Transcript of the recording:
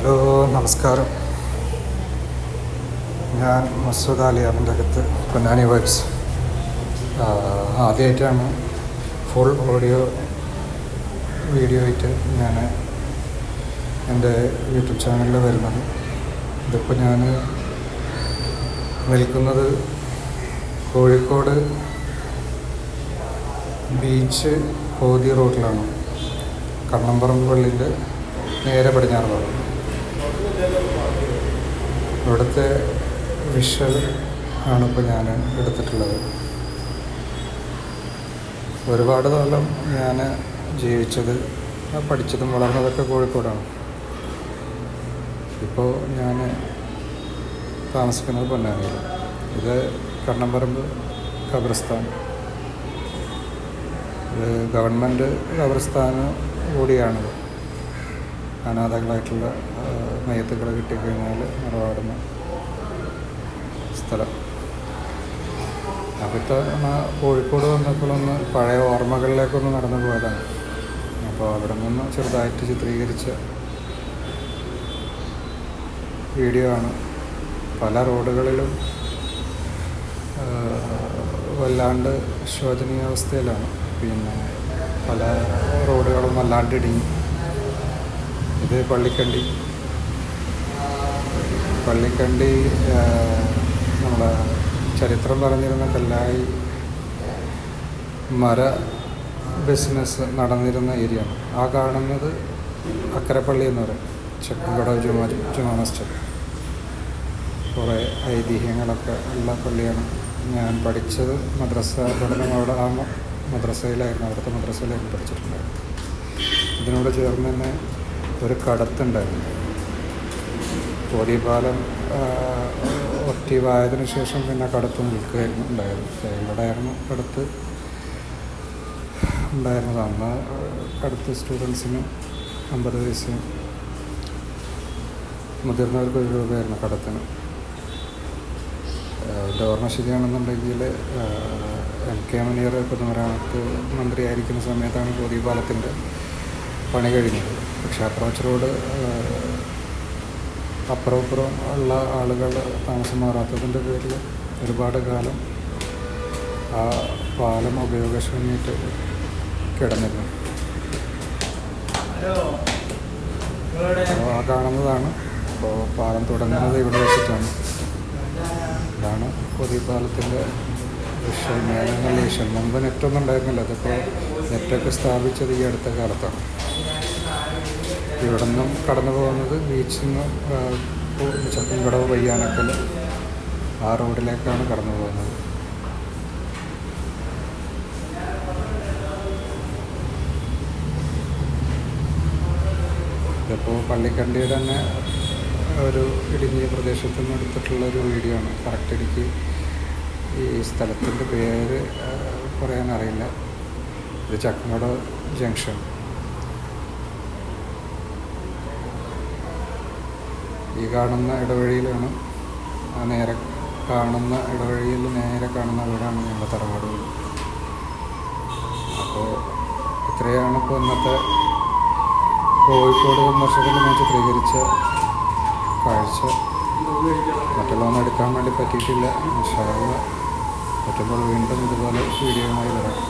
Hello നമസ്കാരം. ഞാൻ മസൂദ് അലി അബിന്റെ അകത്ത് പൊന്നാനി വൈബ്സ്. ആദ്യമായിട്ടാണ് ഫുൾ ഓഡിയോ വീഡിയോ ആയിട്ട് ഞാൻ എന്റെ യൂട്യൂബ് ചാനലിൽ വരുന്നത്. ഇതിപ്പോൾ ഞാൻ നിൽക്കുന്നത് കോഴിക്കോട് ബീച്ച് കോതി റോഡിലാണ്. കണ്ണമ്പറം പള്ളിന്റെ നേരെ പടിഞ്ഞാറ് ഭാഗം. ഇവിടുത്തെ ആണ് ഇപ്പോൾ ഞാൻ എടുത്തിട്ടുള്ളത്. ഒരുപാട് കാലം ഞാൻ ജീവിച്ചത് പഠിച്ചതും വളർന്നതൊക്കെ കോഴിക്കോടാണ്. ഇപ്പോൾ ഞാൻ താമസിക്കുന്നത് പൊന്നാനിയിൽ. ഇത് കണ്ണമ്പറമ്പ് ഖബർസ്ഥാൻ. ഇത് ഗവൺമെന്റ് ഖബർസ്ഥാൻ കൂടിയാണിത് അനാഥകളായിട്ടുള്ള മയത്തുകൾ കിട്ടിക്കഴിഞ്ഞാൽ മറവാടുന്ന സ്ഥലം. അവിടുത്തെ കോഴിക്കോട് വന്നപ്പോഴൊന്ന് പഴയ ഓർമ്മകളിലേക്കൊന്ന് നടന്നു പോയതാണ്. അപ്പോൾ അവിടെ നിന്ന് ചെറുതായിട്ട് ചിത്രീകരിച്ച വീഡിയോ ആണ്. പല റോഡുകളിലും വല്ലാണ്ട് ശോചനീയാവസ്ഥയിലാണ്. പിന്നെ പല റോഡുകളും വല്ലാണ്ട് ഇടിഞ്ഞു ഇത് പള്ളിക്കണ്ടി പള്ളിക്കണ്ടി നമ്മുടെ ചരിത്രം പറഞ്ഞിരുന്ന കല്ലായി മര ബിസിനസ് നടന്നിരുന്ന ഏരിയ ആ കാണുന്നത് അക്കരപ്പള്ളി എന്ന് പറയും. ചെക്കുകട ജുമാ ജുമാ കുറേ ഐതിഹ്യങ്ങളൊക്കെ ഉള്ള പള്ളിയാണ്. ഞാൻ പഠിച്ചത് മദ്രസ പഠനം അവിടെ ആ മദ്രസയിലായിരുന്നു. അവിടുത്തെ മദ്രസയിലായിരുന്നു പഠിച്ചിട്ടുണ്ടായിരുന്നു ഇതിനോട് ചേർന്ന് തന്നെ ഒരു കടത്തുണ്ടായിരുന്നു. കോടിപ്പാലം ഒറ്റീവായതിനു ശേഷം പിന്നെ കടത്ത് നിൽക്കുകയായിരുന്നു ഉണ്ടായിരുന്നു ഇവിടെയായിരുന്നു കടത്ത് ഉണ്ടായിരുന്നത്. അന്ന് കടത്ത് സ്റ്റുഡൻസിന് അമ്പത് വയസ്സ് മുതിർന്നവർക്ക് ഒരു രൂപയായിരുന്നു കടത്തിന്. എന്റെ ഓർമ്മ ശരിയാണെന്നുണ്ടെങ്കിൽ എം കെ മുനീർ പൊതുമരാമത്ത് മന്ത്രിയായിരിക്കുന്ന സമയത്താണ് കോതിപാലത്തിന്റെ പണി കഴിഞ്ഞത്. പക്ഷേ അപ്രോച്ച് റോഡ് അപ്പുറം ഇപ്പുറം ഉള്ള ആളുകൾ താമസം മാറാത്തതിന്റെ പേരിൽ ഒരുപാട് കാലം ആ പാലം ഉപയോഗശൂന്യമായിട്ട് കിടന്നിരുന്നു. അപ്പോൾ ആ കാണുന്നതാണ്. അപ്പോൾ പാലം തുടങ്ങുന്നത് ഇവിടെ വെച്ചിട്ടാണ്. ഇതാണ് പുതിയ പാലത്തിന്റെ വിഷയം. ഞാനെന്നുള്ള വിഷയം മുമ്പ് നെറ്റൊന്നും ഉണ്ടായിരുന്നില്ല. അതിപ്പോൾ നെറ്റൊക്കെ സ്ഥാപിച്ചത് ഈ അടുത്ത കാലത്താണ്. ഇവിടെ നിന്നും കടന്നു പോകുന്നത് ബീച്ചിൽ നിന്ന് ചക്കൻകടവ് വയ്യാനക്കൽ ആ റോഡിലേക്കാണ് കടന്നു പോകുന്നത്. ഇതിപ്പോൾ പള്ളിക്കണ്ടി തന്നെ ഒരു ഇടുങ്ങിയ പ്രദേശത്ത് നിന്ന് എടുത്തിട്ടുള്ള ഒരു വീഡിയോ ആണ്. കറക്റ്റ് എനിക്ക് ഈ സ്ഥലത്തിന്റെ പേര് പറയാനറിയില്ല. ഇത് ചക്കങ്ങട ജംഗ്ഷൻ ഈ കാണുന്ന ഇടവഴിയിലാണ് നേരെ കാണുന്ന ഇടവഴിയിൽ നേരെ കാണുന്ന വീടാണ് ഞങ്ങളുടെ തറവാട് വീട്. അപ്പോൾ ഇത്രയാണ് ഇപ്പോൾ ഇന്നത്തെ കോഴിക്കോട് സന്ദർശകത്തിൽ ഞാൻ ചിത്രീകരിച്ച കാഴ്ച. മറ്റുള്ളവന്ന് എടുക്കാൻ വേണ്ടി പറ്റിയിട്ടില്ല. അള്ളാ. പറ്റുമ്പോൾ വീണ്ടും ഇതുപോലെ വീഡിയോയുമായി വരാം.